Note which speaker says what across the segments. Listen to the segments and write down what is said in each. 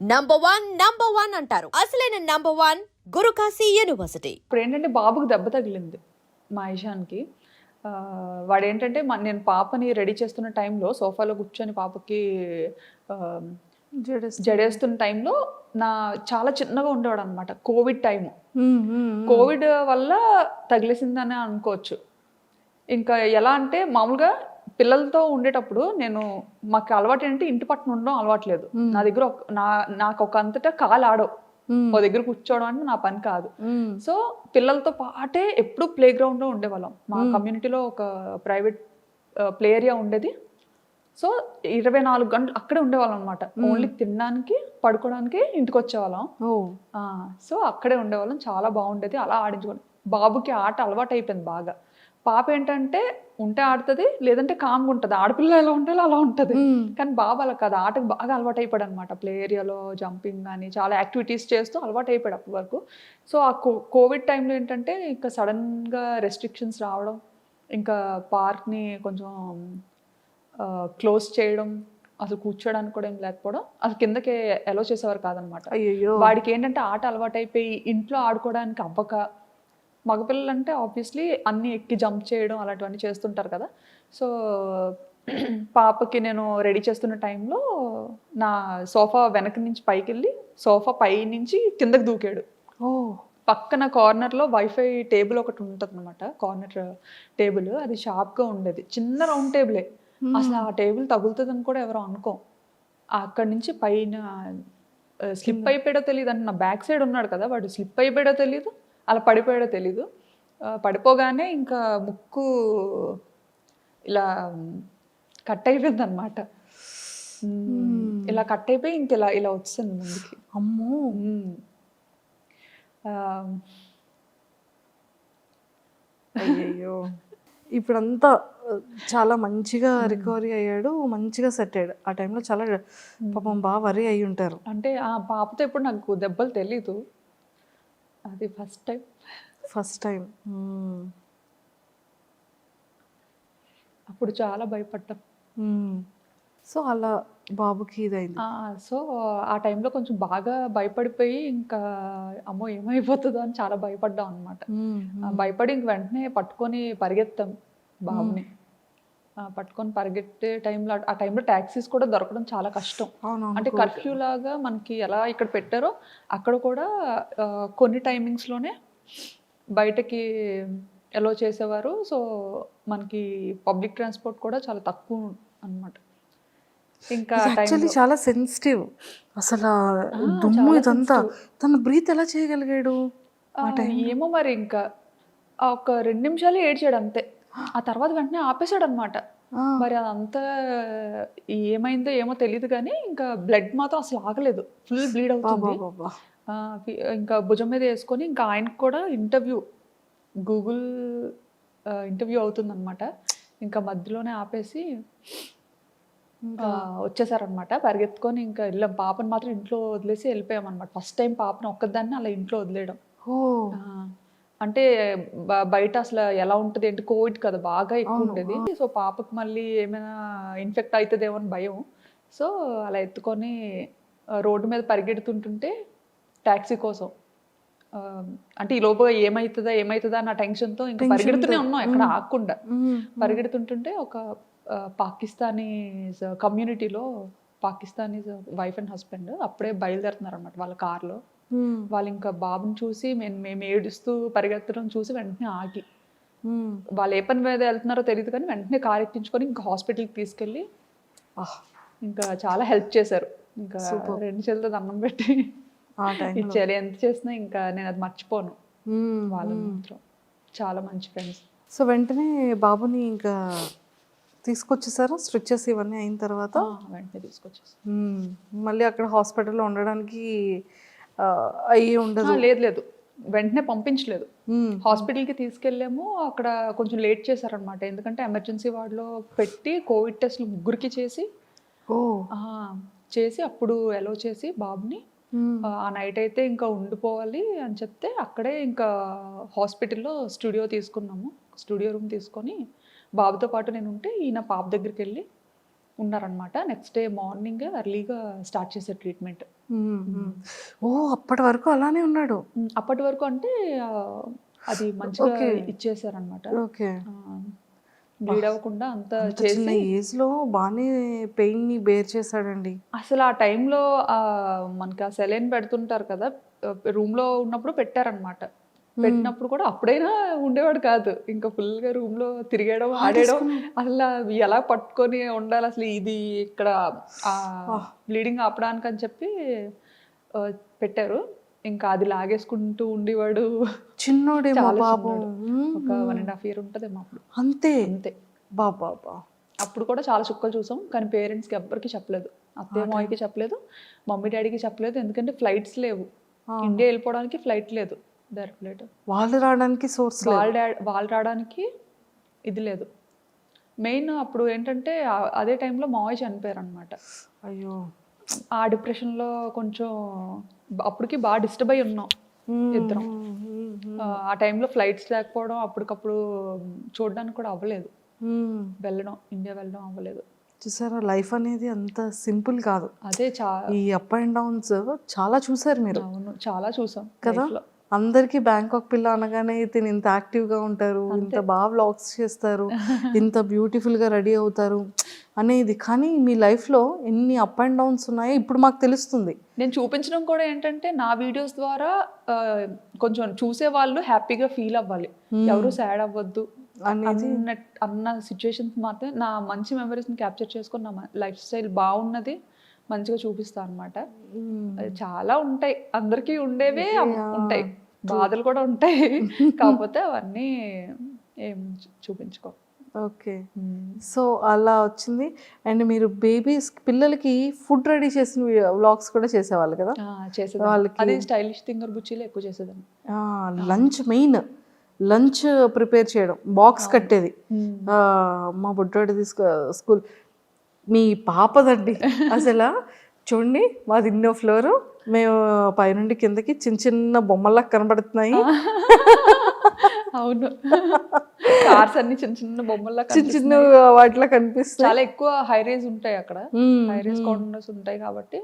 Speaker 1: Number one number one అంటారు. అసలైన number one Guru Kashi university
Speaker 2: ఇప్పుడు ఏంటంటే బాబుకి దెబ్బ తగిలింది మా ఇషాన్కి ఆ, వాడు ఏంటంటే మ- నేను పాపని రెడీ చేస్తున్న టైంలో సోఫాలో కూర్చొని పాపకి ఆ, జడేస్తున్న టైంలో నా చాలా చిన్నగా ఉండేవాడు అనమాట కోవిడ్ టైం కోవిడ్ వల్ల తగిలేసిందని అనుకోవచ్చు. ఇంకా ఎలా అంటే మామూలుగా పిల్లలతో ఉండేటప్పుడు నేను మాకు అలవాటు ఏంటంటే ఇంటి పట్టున ఉండడం అలవాట్లేదు. నా దగ్గర నా నాకు ఒక అంతటా కాలు ఆడవు. ఓ దగ్గర కూర్చోవడం అంటే నా పని కాదు. సో పిల్లలతో పాటే ఎప్పుడు ప్లే గ్రౌండ్లో ఉండేవాళ్ళం. మా కమ్యూనిటీలో ఒక ప్రైవేట్ ప్లే ఏరియా ఉండేది. సో ఇరవై నాలుగు గంటలు అక్కడే ఉండేవాళ్ళం అనమాట ఓన్లీ తినడానికి పడుకోవడానికి ఇంటికి వచ్చేవాళ్ళం సో అక్కడే ఉండేవాళ్ళం. చాలా బాగుండేది. అలా ఆడించుకోండి బాబుకి ఆట అలవాటు అయిపోయింది బాగా. పాప ఏంటంటే ఉంటే ఆడుతుంది లేదంటే కామ్గా ఉంటుంది. ఆడపిల్ల ఎలా ఉండాలో అలా ఉంటుంది. కానీ బాబు అలా కాదు. ఆటకు బాగా అలవాటు అయిపోయాడు అనమాట ప్లే ఏరియాలో జంపింగ్ కానీ చాలా యాక్టివిటీస్ చేస్తూ అలవాటు అయిపోయాడు అప్పటి వరకు. సో ఆ కో కోవిడ్ టైంలో ఏంటంటే ఇంకా సడన్గా రెస్ట్రిక్షన్స్ రావడం ఇంకా పార్క్ని కొంచెం క్లోజ్ చేయడం అసలు కూర్చోడానికి కూడా ఏం లేకపోవడం అసలు కిందకి ఎలో చేసేవారు కాదనమాట
Speaker 3: అయ్యో
Speaker 2: వాడికి ఏంటంటే ఆట అలవాటైపోయి ఇంట్లో ఆడుకోవడానికి అవ్వక మగపిల్లలు అంటే ఆబ్వియస్లీ అన్ని ఎక్కి జంప్ చేయడం అలాంటివన్నీ చేస్తుంటారు కదా. సో పాపకి నేను రెడీ చేస్తున్న టైంలో నా సోఫా వెనక నుంచి పైకి వెళ్ళి సోఫా పై నుంచి కిందకి దూకాడు.
Speaker 3: ఓ.
Speaker 2: పక్కన కార్నర్లో వైఫై టేబుల్ ఒకటి ఉంటుంది అనమాట కార్నర్ టేబుల్ అది షార్ప్గా ఉండేది. చిన్న రౌండ్ టేబులే అసలు ఆ టేబుల్ తగులుతుందని కూడా ఎవరో అనుకోం. అక్కడి నుంచి పైన స్లిప్ అయిపోయాడో తెలియదు. అంటే నా బ్యాక్ సైడ్ ఉన్నాడు కదా వాడు స్లిప్ అయిపోయాడో తెలియదు. అలా పడిపోయాడో తెలీదు. పడిపోగానే ఇంకా ముక్కు ఇలా కట్ అయిపోయింది అనమాట ఇలా కట్ అయిపోయి ఇంక ఇలా ఇలా వచ్చింది ముందుకి.
Speaker 3: అమ్మో. అయ్యయ్యో. ఇప్పుడంతా చాలా మంచిగా రికవరీ అయ్యాడు మంచిగా సెట్ అయ్యాడు. ఆ టైంలో చాలా పాపం బాగా వరి అయి ఉంటారు
Speaker 2: అంటే ఆ పాపతో ఇప్పుడు నాకు దెబ్బలు తెలీదు. అది ఫస్ట్ టైం
Speaker 3: ఫస్ట్ టైం
Speaker 2: అప్పుడు చాలా భయపడ్డాం.
Speaker 3: సో అలా బాబుకి ఇదైంది.
Speaker 2: సో ఆ టైంలో కొంచెం బాగా భయపడిపోయి ఇంకా అమ్మో ఏమైపోతుందో అని చాలా భయపడ్డాం అనమాట భయపడి ఇంక వెంటనే పట్టుకొని పరిగెత్తాం బాబుని. పట్టుకొని పరిగెట్టే టైంలో ఆ టైంలో ట్యాక్సీస్ కూడా దొరకడం చాలా కష్టం. అంటే కర్ఫ్యూ లాగా మనకి ఎలా ఇక్కడ పెట్టారో అక్కడ కూడా కొన్ని టైమింగ్స్లోనే బయటకి ఎలో చేసేవారు. సో మనకి పబ్లిక్ ట్రాన్స్పోర్ట్ కూడా చాలా తక్కువ అన్నమాట. ఇంకా
Speaker 3: యాక్చువల్లీ చాలా సెన్సిటివ్ అసలు దుమ్ము ఇదంతా తను బ్రీత్ ఎలా చేయగలిగాడు
Speaker 2: ఏమో మరి ఇంకా ఒక రెండు నిమిషాలు ఏడ్చాడు అంతే. ఆ తర్వాత వెంటనే ఆపేశాడు అనమాట మరి అదంతా ఏమైందో ఏమో తెలియదు కానీ ఇంకా బ్లడ్ మాత్రం అసలు ఆగలేదు. ఫుల్ బ్లీడ్ అవుతుంది. ఇంకా భుజం మీద వేసుకొని ఇంకా ఆయనకు కూడా ఇంటర్వ్యూ గూగుల్ ఇంటర్వ్యూ అవుతుందన్నమాట ఇంకా మధ్యలోనే ఆపేసి వచ్చేసారనమాట. పరిగెత్తుకొని ఇంకా వెళ్ళాం. పాపని మాత్రం ఇంట్లో వదిలేసి వెళ్ళిపోయాం అనమాట ఫస్ట్ టైం పాపను ఒక్కదాన్ని అలా ఇంట్లో వదిలేయడం. అంటే బయట అసలు ఎలా ఉంటుంది అంటే కోవిడ్ కదా బాగా ఎక్కువ ఉండేది సో పాపకు మళ్ళీ ఏమైనా ఇన్ఫెక్ట్ అవుతుందేమో అని భయం. సో అలా ఎత్తుకొని రోడ్డు మీద పరిగెడుతుంటుంటే ట్యాక్సీ కోసం. అంటే ఈ లోపు ఏమవుతుందా ఏమవుతుందా అన్న టెన్షన్తో ఇంకా పరిగెడుతూనే ఉన్నాం ఎక్కడ ఆగకుండా
Speaker 3: మ్మ్.
Speaker 2: పరిగెడుతుంటుంటే ఒక ఆ, పాకిస్తానీ కమ్యూనిటీలో పాకిస్తానీస్ వైఫ్ అండ్ హస్బెండ్ అప్పుడే బయలుదేరుతున్నారు అనమాట వాళ్ళ కార్లో. వాళ్ళు ఇంకా బాబుని చూసి మేము మేము ఏడుస్తూ పరిగెత్తడం చూసి వెంటనే ఆగి. వాళ్ళు ఏ పని మీద వెళ్తున్నారో తెలియదు కానీ వెంటనే కార్ ఎక్కించుకొని ఇంకా హాస్పిటల్కి తీసుకెళ్ళి
Speaker 3: ఆహ్,
Speaker 2: ఇంకా చాలా హెల్ప్ చేశారు. ఇంకా రెండు చేతులతో దండం పెట్టి ఇచ్చారు ఎంత చేసినా ఇంకా నేను అది మర్చిపోను. వాళ్ళు మాత్రం. చాలా మంచి ఫ్రెండ్స్.
Speaker 3: సో వెంటనే బాబుని ఇంకా తీసుకొచ్చేసారా? స్ట్రిచెస్ ఇవన్నీ అయిన తర్వాత?
Speaker 2: వెంటనే తీసుకొచ్చేసి.
Speaker 3: మ్మ్. మళ్ళీ అక్కడ హాస్పిటల్లో ఉండడానికి అయ్యి ఉండదు.
Speaker 2: లేదు లేదు. వెంటనే పంపించలేదు. హాస్పిటల్కి తీసుకెళ్ళాము. అక్కడ కొంచెం లేట్ చేశారనమాట ఎందుకంటే ఎమర్జెన్సీ వార్డులో పెట్టి కోవిడ్ టెస్ట్లు ముగ్గురికి చేసి చేసి అప్పుడు ఎలో చేసి బాబుని ఆ నైట్ అయితే ఇంకా ఉండిపోవాలి అని చెప్తే అక్కడే ఇంకా హాస్పిటల్లో స్టూడియో తీసుకున్నాము. స్టూడియో రూమ్ తీసుకొని బాబుతో పాటు నేను ఉంటే ఈయన పాప దగ్గరికి వెళ్ళి ఉన్నారనమాట నెక్స్ట్ డే మార్నింగ్ ఎర్లీగా స్టార్ట్ చేశారు ట్రీట్మెంట్.
Speaker 3: ఓ అప్పటి వరకు అలానే ఉన్నాడు.
Speaker 2: అప్పటి వరకు అంటే అది మంచిగా. ఇచ్చేసారనమాట
Speaker 3: ఓకే.
Speaker 2: బ్లీడ్ అవ్వకుండా అంత
Speaker 3: అంత చిన్న
Speaker 2: చేసి
Speaker 3: ఏజ్లో బాగానే పెయిన్ని బేర్ చేశాడండి.
Speaker 2: అసలు ఆ టైంలో మనకి ఆ సెలైన్ పెడుతుంటారు కదా రూమ్లో ఉన్నప్పుడు పెట్టారనమాట పెట్టినప్పుడు కూడా అప్పుడైనా ఉండేవాడు కాదు. ఇంకా ఫుల్గా రూమ్లో తిరిగడం ఆడేయడం అసలు ఎలా పట్టుకొని ఉండాలి అసలు ఇది ఇక్కడ బ్లీడింగ్ ఆపడానికి అని చెప్పి పెట్టారు. ఇంకా అది లాగేసుకుంటూ ఉండేవాడు.
Speaker 3: పాపం
Speaker 2: చిన్నోడు.
Speaker 3: మ్మ్,
Speaker 2: ఒక వన్ అండ్ హాఫ్ ఇయర్ ఉంటుందేమో అప్పుడు.
Speaker 3: అంతే.
Speaker 2: అంతే.
Speaker 3: బాబా
Speaker 2: అప్పుడు కూడా చాలా చుక్కలు చూసాం కానీ పేరెంట్స్కి ఎవ్వరికి చెప్పలేదు. అత్తయ్య మాయకి చెప్పలేదు మమ్మీ డాడీకి చెప్పలేదు ఎందుకంటే ఫ్లైట్స్ లేవు. ఇండియా వెళ్ళిపోవడానికి ఫ్లైట్ లేదు.
Speaker 3: వాళ్ళు రావడానికి సోర్స్
Speaker 2: వాళ్ళ డాడ్ వాళ్ళు రావడానికి ఇది లేదు. మెయిన్ అప్పుడు ఏంటంటే అదే టైంలో మావయ్య చనిపోయారు అనమాట
Speaker 3: అయ్యో.
Speaker 2: ఆ డిప్రెషన్లో కొంచెం అప్పటికి బాగా డిస్టర్బ్ అయి ఉన్నాం ఇద్దరం. ఆ, టైంలో ఫ్లైట్స్ లేకపోవడం అప్పటికప్పుడు చూడడానికి కూడా అవ్వలేదు. వెళ్ళడం ఇండియా వెళ్ళడం అవ్వలేదు.
Speaker 3: చూసారా? లైఫ్ అనేది అంత సింపుల్ కాదు.
Speaker 2: అదే చా
Speaker 3: ఈ అప్ అండ్ డౌన్స్ చాలా చూసారు మీరు.
Speaker 2: అవును చాలా చూసాం
Speaker 3: కదా. అందరికి బ్యాంకాక్ పిల్ల అనగానే తిని ఇంత యాక్టివ్గా ఉంటారు ఇంత బాగా వ్లాగ్స్ చేస్తారు ఇంత బ్యూటిఫుల్గా రెడీ అవుతారు అనేది. కానీ మీ లైఫ్లో ఎన్ని అప్ అండ్ డౌన్స్ ఉన్నాయో ఇప్పుడు మాకు తెలుస్తుంది.
Speaker 2: నేను చూపించడం కూడా ఏంటంటే నా వీడియోస్ ద్వారా కొంచెం చూసే వాళ్ళు హ్యాపీగా ఫీల్ అవ్వాలి. ఎవరు సాడ్ అవ్వద్దు.
Speaker 3: అనేది.
Speaker 2: అన్న అన్న సిచ్యువేషన్స్ మాత్రం నా మంచి మెమరీస్ని క్యాప్చర్ చేసుకొని నా లైఫ్ స్టైల్ బాగున్నది. మంచిగా చూపిస్తాను అనమాట. చాలా ఉంటాయి. అందరికీ ఉండేవే ఉంటాయి. బాధలు కూడా ఉంటాయి. కాకపోతే అవన్నీ ఏం చూపించుకో.
Speaker 3: ఓకే. సో అలా వచ్చింది. అండ్ మీరు బేబీస్ పిల్లలకి ఫుడ్ రెడీ చేసిన వ్లాగ్స్ కూడా చేసేవాళ్ళు కదా?
Speaker 2: చేసేదాన్ని.
Speaker 3: వాళ్ళకి-
Speaker 2: అది స్టైలిష్ థింగర్ బుచ్చిలో ఎక్కువ చేసేదాన్ని.
Speaker 3: Lunch main. లంచ్ ప్రిపేర్ చేయడం. బాక్స్ కట్టేది. మా బుడ్డోడి తీసుకు స్కూల్ మీ పాపదండి. అసలు చూడండి మాది ఇన్నో ఫ్లోర్. మేము పైనుండి కిందకి చిన్న చిన్న బొమ్మల్లా కనబడుతున్నాయి.
Speaker 2: అవును. కార్స్ అన్ని చిన్న చిన్న బొమ్మల్లా
Speaker 3: చిన్న చిన్న వాటిలో కనిపిస్తాయి
Speaker 2: చాలా ఎక్కువ హై రేజ్ ఉంటాయి అక్కడ. హై రేజ్ కార్నర్స్ ఉంటాయి కాబట్టి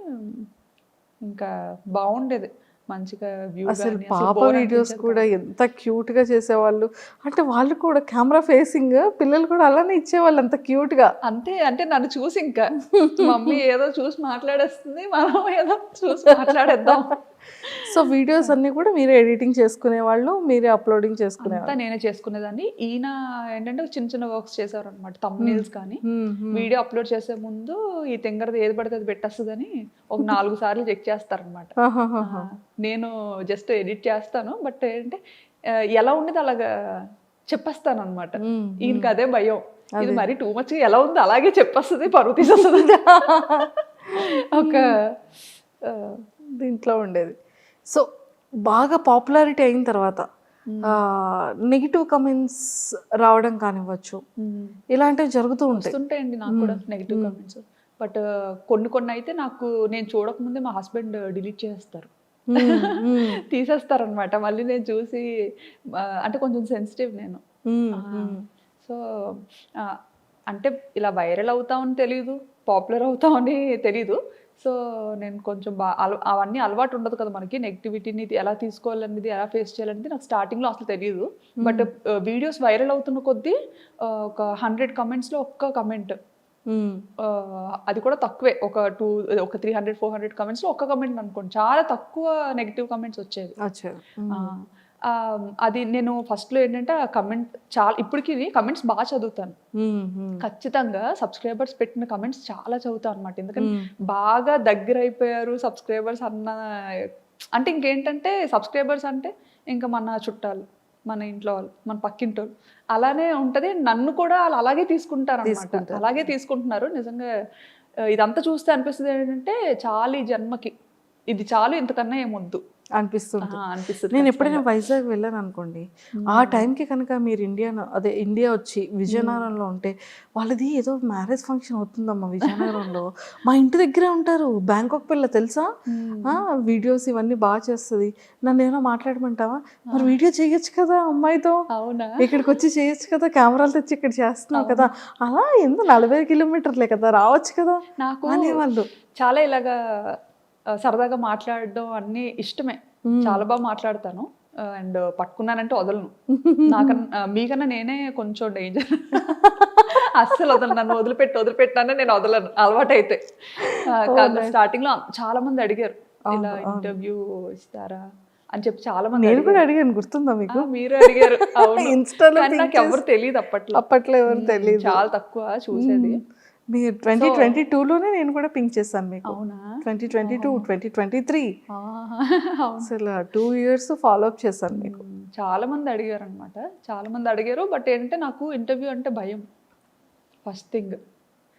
Speaker 2: ఇంకా బాగుండేది. మంచిగా వ్యూ
Speaker 3: అసలు పాప వీడియోస్ కూడా ఎంత క్యూట్గా చేసేవాళ్ళు. అంటే వాళ్ళు కూడా కెమెరా ఫేసింగ్ పిల్లలు కూడా అలానే ఇచ్చేవాళ్ళు అంత క్యూట్గా.
Speaker 2: అంతే అంటే నన్ను చూసి ఇంకా మమ్మీ ఏదో చూసి మాట్లాడేస్తుంది మనం ఏదో చూసి మాట్లాడేద్దాం.
Speaker 3: సో వీడియోస్ అన్ని కూడా మీరే ఎడిటింగ్ చేసుకునే వాళ్ళు మీరే అప్లోడింగ్ చేసుకునే
Speaker 2: నేనే చేసుకునేదాన్ని. ఈయన ఏంటంటే చిన్న చిన్న వర్క్స్ చేసేవారు అనమాట తమ్నేల్స్ కానీ. వీడియో అప్లోడ్ చేసే ముందు ఈ తెంగరది ఏది పడితే అది పెట్టేస్తుందని ఒక నాలుగు సార్లు చెక్ చేస్తారనమాట నేను జస్ట్ ఎడిట్ చేస్తాను బట్ ఏంటంటే ఎలా ఉండేది అలాగా చెప్పేస్తాను అనమాట ఈయనకి అదే భయం. ఇది మరి టూ మచ్ ఎలా ఉంది అలాగే చెప్పేస్తుంది పరువు తీసేస్తుంది. ఒక
Speaker 3: దీంట్లో ఉండేది. సో బాగా పాపులారిటీ అయిన తర్వాత నెగిటివ్ కమెంట్స్ రావడం కానివ్వచ్చు ఇలాంటివి జరుగుతూ ఉంటాయి.
Speaker 2: వస్తుంటాయండి నాకు కూడా నెగిటివ్ కామెంట్స్. బట్ కొన్ని కొన్ని అయితే నాకు నేను చూడకముందే మా హస్బెండ్ డిలీట్ చేస్తారు తీసేస్తారనమాట మళ్ళీ నేను చూసి అంటే కొంచెం సెన్సిటివ్ నేను. సో అంటే ఇలా వైరల్ అవుతామని తెలియదు పాపులర్ అవుతామని తెలీదు. సో నేను కొంచెం బా అవన్నీ అలవాటు ఉండదు కదా మనకి. నెగిటివిటీని ఎలా తీసుకోవాలనేది ఎలా ఫేస్ చేయాలనేది నాకు స్టార్టింగ్లో అసలు తెలియదు బట్ వీడియోస్ వైరల్ అవుతున్న కొద్దీ ఆ, ఒక హండ్రెడ్ కమెంట్స్లో ఒక్క కమెంట్
Speaker 3: మ్మ్.
Speaker 2: అది కూడా తక్కువే. ఒక టూ ఒక త్రీ హండ్రెడ్ ఫోర్ హండ్రెడ్ కమెంట్స్లో ఒక్క కమెంట్ అనుకోండి. చాలా తక్కువ నెగిటివ్ కమెంట్స్ వచ్చేవి. ఆ, అది నేను ఫస్ట్లో ఏంటంటే ఆ కమెంట్ చాలా ఇప్పటికి కమెంట్స్ బాగా చదువుతాను. ఖచ్చితంగా సబ్స్క్రైబర్స్ పెట్టిన కమెంట్స్ చాలా చదువుతాను అనమాట ఎందుకంటే. బాగా దగ్గర అయిపోయారు సబ్స్క్రైబర్స్ అన్న అంటే ఇంకేంటంటే సబ్స్క్రైబర్స్ అంటే ఇంకా మన చుట్టాలు మన ఇంట్లో వాళ్ళు మన పక్కింటి వాళ్ళు అలానే ఉంటది నన్ను కూడా వాళ్ళు అలాగే తీసుకుంటారు. అనమాట. అలాగే తీసుకుంటున్నారు. నిజంగా ఇదంతా చూస్తే అనిపిస్తుంది ఏంటంటే చాలు ఈ జన్మకి. ఇది చాలు ఇంతకన్నా ఏమొద్దు
Speaker 3: అనిపిస్తుంది
Speaker 2: అనిపిస్తుంది
Speaker 3: నేను ఎప్పుడైనా వైజాగ్ వెళ్ళాను అనుకోండి ఆ టైంకి కనుక మీరు ఇండియా అదే ఇండియా వచ్చి విజయనగరంలో ఉంటే వాళ్ళది ఏదో మ్యారేజ్ ఫంక్షన్ అవుతుందమ్మా విజయనగరంలో. మా ఇంటి దగ్గరే ఉంటారు. బ్యాంకాక్ పిల్ల తెలుసా? ఆ, వీడియోస్ ఇవన్నీ బాగా చేస్తుంది. నన్ను ఏమైనా మాట్లాడమంటావా? మరి వీడియో చేయొచ్చు కదా అమ్మాయితో? ఇక్కడికి వచ్చి చేయొచ్చు కదా? కెమెరాలు తెచ్చి ఇక్కడ చేస్తున్నావు కదా? అలా ఎందుకు నలభై కిలోమీటర్లే కదా? రావచ్చు కదా?
Speaker 2: నాకు
Speaker 3: అనేవాళ్ళు.
Speaker 2: చాలా ఇలాగా సరదాగా మాట్లాడడం అన్ని ఇష్టమే. చాలా బాగా మాట్లాడతాను. అండ్ పట్టుకున్నానంటే వదలను. నాకన్నా మీకన్నా నేనే కొంచెం డేంజర్ అస్సలు వదలను. నన్ను వదిలిపెట్టి వదిలిపెట్టానే నేను వదలను. అలవాటు అయితే స్టార్టింగ్లో చాలా మంది అడిగారు. ఇలా ఇంటర్వ్యూ ఇస్తారా అని చెప్పి చాలా మంది
Speaker 3: నేను కూడా. అడిగాను గుర్తుందా మీకు?
Speaker 2: మీరు అడిగారు.
Speaker 3: ఇన్స్టాలో
Speaker 2: నాకు ఎవరు తెలియదు అప్పట్లో.
Speaker 3: అప్పట్లో ఎవరు తెలియదు
Speaker 2: చాలా తక్కువ చూసేది.
Speaker 3: మీరు ట్వంటీ ట్వంటీ టూలోనే నేను కూడా పింక్ చేశాను మీకు.
Speaker 2: అవునా?
Speaker 3: Twenty twenty two twenty twenty three అసలు టూ ఇయర్స్ ఫాలో అప్ చేశాను మీకు.
Speaker 2: చాలా మంది అడిగారు అనమాట చాలా మంది అడిగారు బట్ ఏంటంటే నాకు ఇంటర్వ్యూ అంటే భయం. ఫస్ట్ థింగ్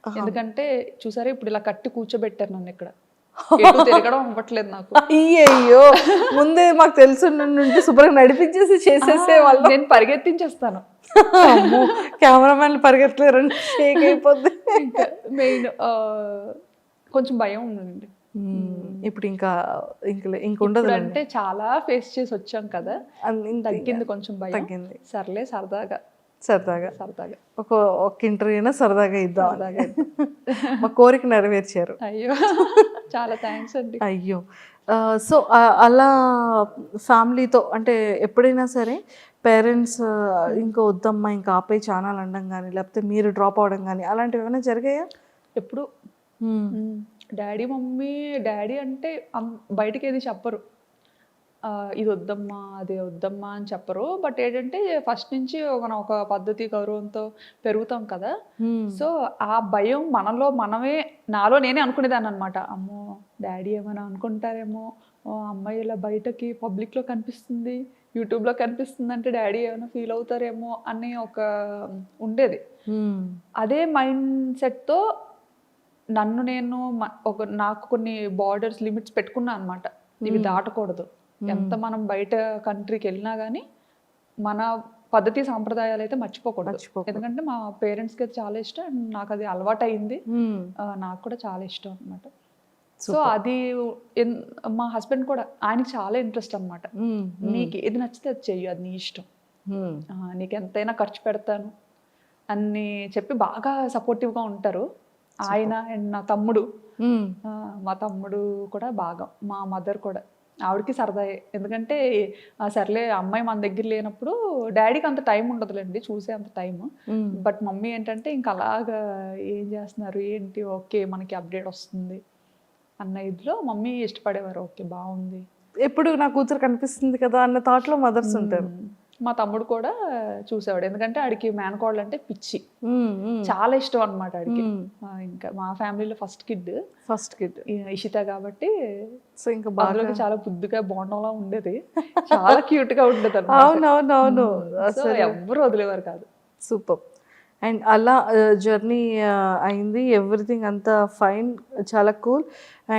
Speaker 2: ఎందుకంటే చూసారా ఇప్పుడు ఇలా కట్టి కూర్చోబెట్టారు నన్ను ఇక్కడ. తిరగడం అవ్వట్లేదు నాకు.
Speaker 3: అయ్యయ్యో! ముందే మాకు తెలుసు నుండి శుభ్రంగా నడిపించేసి చేసేసే వాళ్ళు.
Speaker 2: నేను పరిగెత్తించేస్తాను.
Speaker 3: కెమెరామెన్లు పరిగెత్తలేరండి షేక్ అయిపోద్ది.
Speaker 2: ఇంకా మెయిన్ కొంచెం భయం ఉందండి.
Speaker 3: ఇప్పుడు ఇంకా ఇంక ఇంక ఉండదు
Speaker 2: అంటే చాలా ఫేస్ చేసి వచ్చాం కదా. తగ్గింది కొంచెం భయం.
Speaker 3: తగ్గింది.
Speaker 2: సర్లే సరదాగా.
Speaker 3: సరదాగా.
Speaker 2: సరదాగా.
Speaker 3: ఒక ఒక ఇంటర్వ్యూ అయినా సరదాగా ఇద్దాం మా కోరిక నెరవేర్చారు.
Speaker 2: అయ్యో. చాలా థ్యాంక్స్ అండి.
Speaker 3: అయ్యో. సో అలా ఫ్యామిలీతో అంటే ఎప్పుడైనా సరే పేరెంట్స్ ఇంకా వద్దమ్మా ఇంకా ఆపే ఛానల్ అనడం కానీ లేకపోతే మీరు డ్రాప్ అవడం కానీ అలాంటివి ఏమైనా జరిగాయా?
Speaker 2: ఎప్పుడు. డాడీ మమ్మీ డాడీ అంటే బయటికి ఏది చెప్పరు. ఇది వద్దమ్మా అది వద్దమ్మా అని చెప్పరు. బట్ ఏంటంటే ఫస్ట్ నుంచి మనం ఒక పద్ధతి గౌరవంతో పెరుగుతాం కదా. సో ఆ భయం మనలో మనమే నాలో నేనే అనుకునేదాన్ని అనమాట అమ్మో డాడీ ఏమైనా అనుకుంటారేమో ఓ అమ్మాయి ఇలా బయటకి పబ్లిక్లో కనిపిస్తుంది. యూట్యూబ్లో కనిపిస్తుంది అంటే డాడీ ఏమైనా ఫీల్ అవుతారేమో అని ఒక ఉండేది. అదే మైండ్ సెట్తో నన్ను నేను ఒక నాకు కొన్ని బార్డర్స్ లిమిట్స్ పెట్టుకున్నా అనమాట ఇవి దాటకూడదు. ఎంత మనం బయట కంట్రీకి వెళ్ళినా కానీ మన పద్ధతి సాంప్రదాయాలు అయితే మర్చిపోకూడదు. ఎందుకంటే మా పేరెంట్స్కి అది చాలా ఇష్టం and నాకు అది అలవాటు అయింది నాకు కూడా చాలా ఇష్టం అనమాట సో అది మా హస్బెండ్ కూడా ఆయనకి చాలా ఇంట్రెస్ట్ అనమాట నీకు ఏది నచ్చితే అది చెయ్యి అది నీ ఇష్టం. ఆ, నీకు ఎంతైనా ఖర్చు పెడతాను అని చెప్పి బాగా సపోర్టివ్గా ఉంటారు. ఆయన అండ్ నా తమ్ముడు. మా తమ్ముడు కూడా బాగా మా మదర్ కూడా. ఆవిడకి సరదాయే ఎందుకంటే ఆ, సర్లే అమ్మాయి మన దగ్గర లేనప్పుడు డాడీకి అంత టైం ఉండదులేండి చూసే అంత టైం. బట్ మమ్మీ ఏంటంటే ఇంకా అలాగా ఏం చేస్తున్నారు ఏంటి? ఓకే మనకి అప్డేట్ వస్తుంది. అన్న ఇదిలో మమ్మీ ఇష్టపడేవారు. ఓకే బాగుంది.
Speaker 3: ఎప్పుడు నా కూతురు కనిపిస్తుంది కదా అన్న థాట్లో మదర్స్ ఉంటారు.
Speaker 2: మా తమ్ముడు కూడా చూసేవాడు. ఎందుకంటే ఆడికి మేనకోడలు అంటే పిచ్చి. చాలా ఇష్టం అనమాట ఆడికి. ఇంకా మా ఫ్యామిలీలో first kid
Speaker 3: first kid
Speaker 2: Ishita కాబట్టి
Speaker 3: సో ఇంకా బాగా
Speaker 2: చాలా బుద్ధిగా బోండంలా ఉండేది. చాలా క్యూట్గా ఉండేది
Speaker 3: అవునవునవును.
Speaker 2: సో ఎవ్వరు వదిలేవారు కాదు.
Speaker 3: సూపర్ అండ్ అలా జర్నీ అయింది. ఎవ్రీథింగ్ అంతా ఫైన్ చాలా కూల్.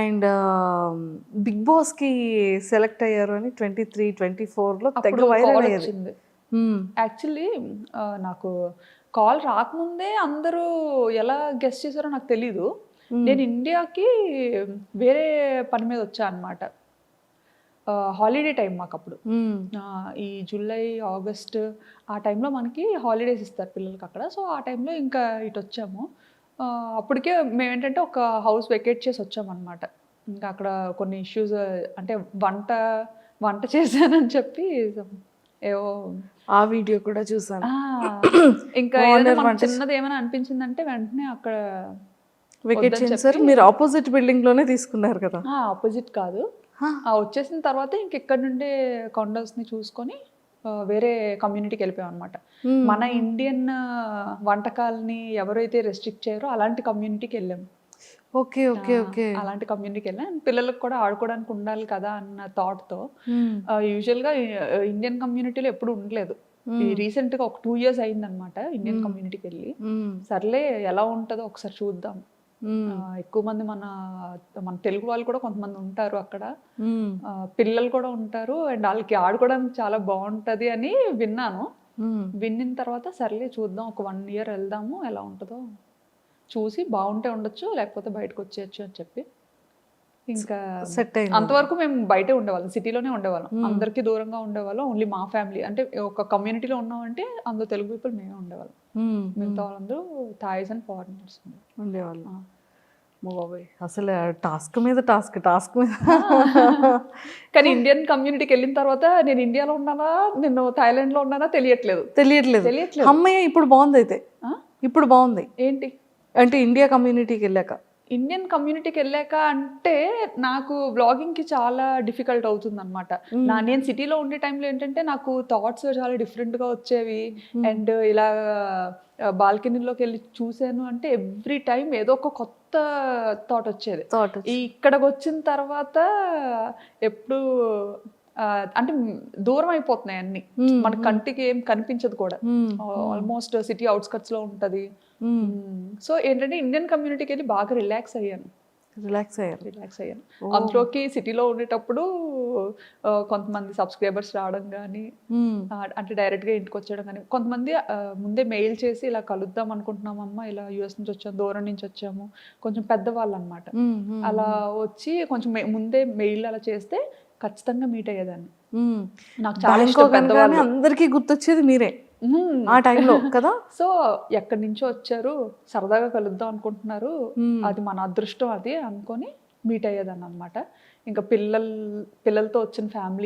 Speaker 3: అండ్ బిగ్ బాస్కి సెలెక్ట్ అయ్యారు అని ట్వంటీ త్రీ ట్వంటీ ఫోర్లో తెగ వైరల్ అయ్యేది.
Speaker 2: యాక్చువల్లీ నాకు కాల్ రాకముందే అందరూ ఎలా గెస్ట్ చేశారో నాకు తెలీదు. నేను ఇండియాకి వేరే పని మీద వచ్చా అనమాట హాలిడే టైం మాకు అప్పుడు ఈ జూలై ఆగస్ట్ ఆ టైంలో మనకి హాలిడేస్ ఇస్తారు పిల్లలకి అక్కడ. సో ఆ టైంలో ఇంకా ఇటు వచ్చాము. అప్పటికే మేము ఏంటంటే ఒక హౌస్ వెకేట్ చేసి వచ్చామన్నమాట. ఇంకా అక్కడ కొన్ని ఇష్యూస్ అంటే వంట వంట చేశానని చెప్పి ఏవో
Speaker 3: ఆ వీడియో కూడా చూసాను.
Speaker 2: ఇంకా చిన్నది ఏమైనా అనిపించిందంటే వెంటనే అక్కడ
Speaker 3: వెకేట్ చేశారు మీరు ఆపోజిట్ బిల్డింగ్లోనే తీసుకున్నారు కదా.
Speaker 2: ఆపోజిట్ కాదు. ఆ వచ్చేసిన తర్వాత ఇంక ఇక్కడ నుండే కొండల్స్ని చూసుకొని వేరే కమ్యూనిటీకి వెళ్ళిపోయాం అనమాట. మన ఇండియన్ వంటకాలని ఎవరైతే రెస్ట్రిక్ట్ చేయరో అలాంటి కమ్యూనిటీకి వెళ్ళాము
Speaker 3: ఓకే ఓకే ఓకే.
Speaker 2: అలాంటి కమ్యూనిటీకి వెళ్ళాం. పిల్లలకు కూడా ఆడుకోవడానికి ఉండాలి కదా అన్న థాట్తో
Speaker 3: Hmm.
Speaker 2: యూజువల్గా ఇండియన్ కమ్యూనిటీలో ఎప్పుడు ఉండలేదు. ఈ రీసెంట్గా ఒక టూ ఇయర్స్ అయిందనమాట ఇండియన్ కమ్యూనిటీకి వెళ్ళి. సర్లే ఎలా ఉంటుందో ఒకసారి చూద్దాం. ఎక్కువ మంది మన మన తెలుగు వాళ్ళు కూడా కొంతమంది ఉంటారు అక్కడ. పిల్లలు కూడా ఉంటారు అండ్ వాళ్ళకి ఆడుకోవడానికి చాలా బాగుంటది అని విన్నాను. విన్నిన తర్వాత సర్లే చూద్దాం ఒక వన్ ఇయర్ వెళ్దాము ఎలా ఉంటుందో. చూసి బాగుంటే ఉండొచ్చు లేకపోతే బయటకు వచ్చేయచ్చు అని చెప్పి. ఇంకా
Speaker 3: సెట్
Speaker 2: అంతవరకు మేము బయటే ఉండేవాళ్ళం సిటీలోనే ఉండేవాళ్ళం. అందరికీ దూరంగా ఉండేవాళ్ళం ఓన్లీ మా ఫ్యామిలీ. అంటే ఒక కమ్యూనిటీలో ఉన్నామంటే అందులో తెలుగు పీపుల్ మేమే ఉండేవాళ్ళం. మిగతా వాళ్ళందరూ థాయిస్ అండ్ ఫారినర్స్
Speaker 3: ఉండేవాళ్ళు. బాబాయ్. అసలు టాస్క్ మీద టాస్క్ టాస్క్ మీద.
Speaker 2: కానీ ఇండియన్ కమ్యూనిటీకి వెళ్ళిన తర్వాత నేను ఇండియాలో ఉన్నానా నేను థాయిలాండ్లో ఉన్నానా తెలియట్లేదు.
Speaker 3: తెలియట్లేదు.
Speaker 2: తెలియట్లేదు.
Speaker 3: అమ్మయ్య ఇప్పుడు బాగుంది అయితే? ఇప్పుడు బాగుంది.
Speaker 2: ఏంటి?
Speaker 3: అంటే ఇండియా కమ్యూనిటీకి వెళ్ళాక.
Speaker 2: ఇండియన్ కమ్యూనిటీకి వెళ్ళాక అంటే నాకు బ్లాగింగ్కి చాలా డిఫికల్ట్ అవుతుంది అనమాట నా నేను సిటీలో ఉండే టైంలో ఏంటంటే నాకు థాట్స్ చాలా డిఫరెంట్గా వచ్చేవి అండ్ ఇలా బాల్కనీలోకి వెళ్ళి చూసాను అంటే ఎవ్రీ టైం ఏదో ఒక కొత్త థాట్ వచ్చేది
Speaker 3: థాట్
Speaker 2: ఈ ఇక్కడికి వచ్చిన తర్వాత ఎప్పుడు అంటే దూరం అయిపోతున్నాయి అన్ని. మన కంటికి ఏం కనిపించదు కూడా. ఆల్మోస్ట్ సిటీ అవుట్స్కట్స్లో ఉంటది సో ఏంటంటే ఇండియన్ కమ్యూనిటీకి వెళ్ళి బాగా రిలాక్స్ అయ్యాను.
Speaker 3: రిలాక్స్ అయ్యారు
Speaker 2: రిలాక్స్ అయ్యాను అందులోకి సిటీలో ఉండేటప్పుడు కొంతమంది సబ్స్క్రైబర్స్ రావడం కానీ. అంటే డైరెక్ట్గా ఇంటికి వచ్చేయడం కానీ కొంతమంది ముందే మెయిల్ చేసి ఇలా కలుద్దాం అనుకుంటున్నామమ్మా ఇలా యూఎస్ నుంచి వచ్చాము దూరం నుంచి వచ్చాము కొంచెం పెద్దవాళ్ళు అనమాట. అలా వచ్చి కొంచెం ముందే మెయిల్ అలా చేస్తే ఖచ్చితంగా మీట్ అయ్యేదాన్ని. నాకు చాలా ఇష్టం
Speaker 3: అందరికీ గుర్తొచ్చేది మీరే. ఆ టైంలో కదా?
Speaker 2: సో ఎక్కడి నుంచో వచ్చారు సరదాగా కలుద్దాం అనుకుంటున్నారు. అది మన అదృష్టం అది అనుకొని మీట్ అయ్యేదాన్ని అనమాట ఇంకా పిల్లలు పిల్లలతో వచ్చిన ఫ్యామిలీ